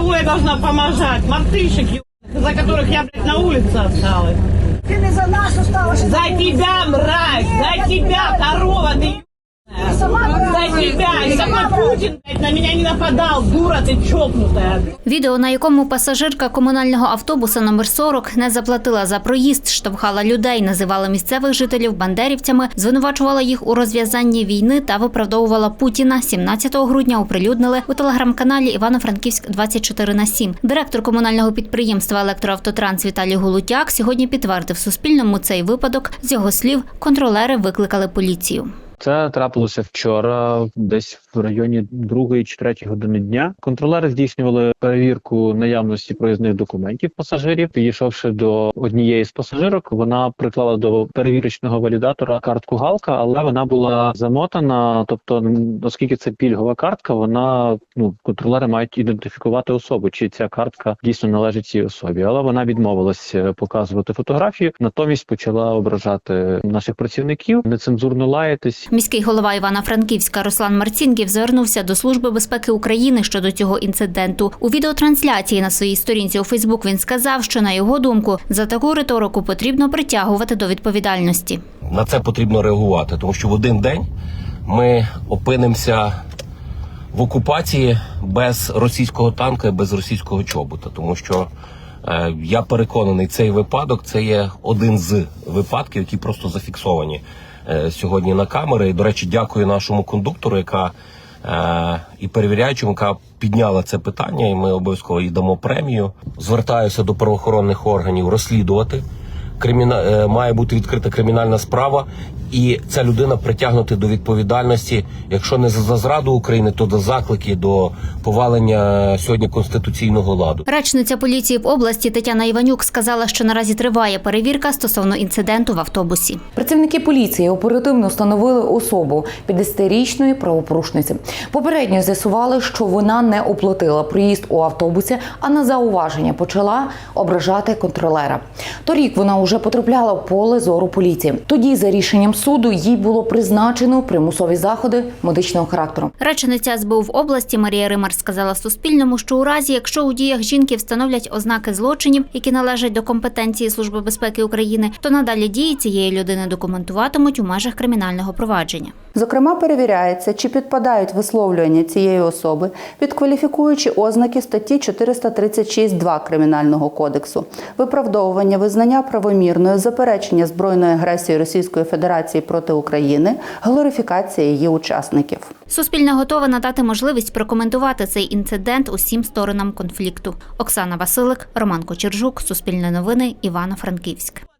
Кого я должна поможать? Мартышек, ебаных, за которых я, блядь, на улице осталась. Ти не за нас осталася. За тебя, мразь! За тебя, корова ты на меня не нападал, дура ты чокнутая, блядь. Відео, на якому пасажирка комунального автобуса номер 40 не заплатила за проїзд, штовхала людей, називала місцевих жителів бандерівцями, звинувачувала їх у розв'язанні війни та виправдовувала Путіна. 17 грудня оприлюднили у телеграм-каналі Івано-Франківськ 24 на 7. Директор комунального підприємства Електроавтотранс Віталій Гулутяк сьогодні підтвердив Суспільному цей випадок. З його слів, контролери викликали поліцію. Це трапилося вчора, десь в районі другої чи третьої години дня. Контролери здійснювали перевірку наявності проїзних документів пасажирів. Підійшовши до однієї з пасажирок, вона приклала до перевірочного валідатора картку галка, але вона була замотана. Тобто, оскільки це пільгова картка, вона ну контролери мають ідентифікувати особу, чи ця картка дійсно належить цій особі. Але вона відмовилась е, показувати фотографію, натомість почала ображати наших працівників, нецензурно лаятись. Міський голова Івано-Франківська Руслан Марцінків звернувся до Служби безпеки України щодо цього інциденту. У відеотрансляції на своїй сторінці у Фейсбук він сказав, що на його думку за таку риторику потрібно притягувати до відповідальності. на це потрібно реагувати, тому що в один день ми опинимося в окупації без російського танка і без російського чобота, тому що е, я переконаний, цей випадок це є один з випадків, які просто зафіксовані сьогодні на камери. І, до речі, дякую нашому кондуктору, яка е, і перевіряючому, яка підняла це питання, і ми обов'язково їй дамо премію. Звертаюся до правоохоронних органів розслідувати криміна... е, має бути відкрита кримінальна справа, і ця людина притягнути до відповідальності, якщо не за зраду України, то до заклики до повалення сьогодні конституційного ладу. Речниця поліції в області Тетяна Іванюк сказала, що наразі триває перевірка стосовно інциденту в автобусі. Працівники поліції оперативно встановили особу 50-річної правопорушниці. Попередньо з'ясували, що вона не оплатила проїзд у автобусі, а на зауваження почала ображати контролера. Торік вона вже потрапляла в поле зору поліції. Тоді, за рішенням суду, їй було призначено примусові заходи медичного характеру. Речниця СБУ в області Марія Римар сказала Суспільному, що у разі, якщо у діях жінки встановлять ознаки злочинів, які належать до компетенції Служби безпеки України, то надалі дії цієї людини документуватимуть у межах кримінального провадження. Зокрема, перевіряється, чи підпадають висловлювання цієї особи під кваліфікуючі ознаки статті 436.2 Кримінального кодексу, виправдовування, визнання правомірною, заперечення збройної агресії Російської Федерації проти України, глорифікація її учасників. Суспільне готове надати можливість прокоментувати цей інцидент усім сторонам конфлікту. Оксана Василик, Роман Кочержук, Суспільне новини, Івано-Франківськ.